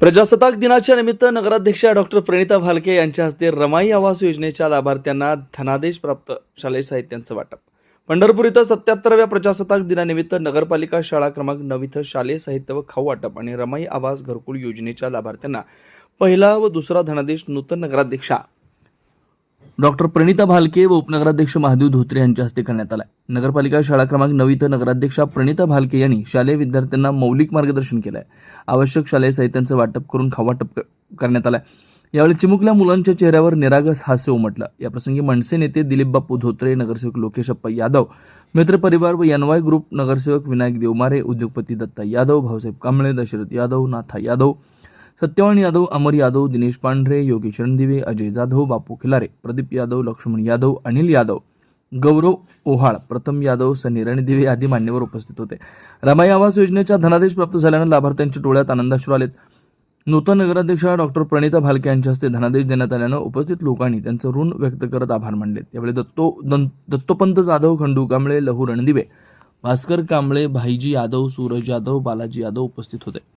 प्रजासत्ताक दिनाच्या निमित्त नगराध्यक्षा डॉक्टर प्रणिता भालके यांच्या हस्ते रमाई आवास योजनेच्या लाभार्थ्यांना धनादेश प्राप्त शालेय साहित्यांचं वाटप. पंढरपूर इथं सत्याहत्तराव्या प्रजासत्ताक दिनानिमित्त नगरपालिका शाळा क्रमांक नऊ इथं शालेय साहित्य व खाऊ वाटप आणि रमाई आवास घरकुल योजनेच्या लाभार्थ्यांना पहिला व दुसरा धनादेश नूतन नगराध्यक्षा डॉक्टर प्रणिता भालके व उपनगराध्यक्ष महादेव धोत्रे यांच्या हस्ते करण्यात आला नगरपालिका शाळा क्रमांक नऊ इथं नगराध्यक्षा प्रणिता भालके यांनी शालेय विद्यार्थ्यांना मौलिक मार्गदर्शन केलं आहे आवश्यक शालेय साहित्यांचं वाटप करून खावाटप करण्यात आलं यावेळी चिमुकल्या मुलांच्या चेहऱ्यावर निरागस हास्य उमटलं. याप्रसंगी मनसे नेते दिलीप बापू धोत्रे नगरसेवक लोकेश अप्पा यादव मित्रपरिवार व एनवाय ग्रुप नगरसेवक विनायक देवमारे उद्योगपती दत्ता यादव भाऊसाहेब कांबळे दशरथ यादव नाथा यादव सत्यवान यादव अमर यादव दिनेश पांढरे योगी दिवे अजय जाधव बापू खिलारे प्रदीप यादव लक्ष्मण यादव अनिल यादव गौरव ओहाळ प्रथम यादव सनी रणदिवे आदी मान्यवर उपस्थित होते. रमाई आवास योजनेच्या धनादेश प्राप्त झाल्यानं लाभार्थ्यांच्या डोळ्यात आनंदाश्रू आलेत. नूतन नगराध्यक्षा डॉक्टर प्रणिता भालके यांच्या हस्ते धनादेश देण्यात आल्यानं उपस्थित लोकांनी त्यांचं ऋण व्यक्त करत आभार मानले यावेळी दत्तो दं- दत्तोपंत जाधव खंडू कांबळे लहू रणदिवे भास्कर कांबळे भाईजी यादव सूरज यादव बालाजी यादव उपस्थित होते.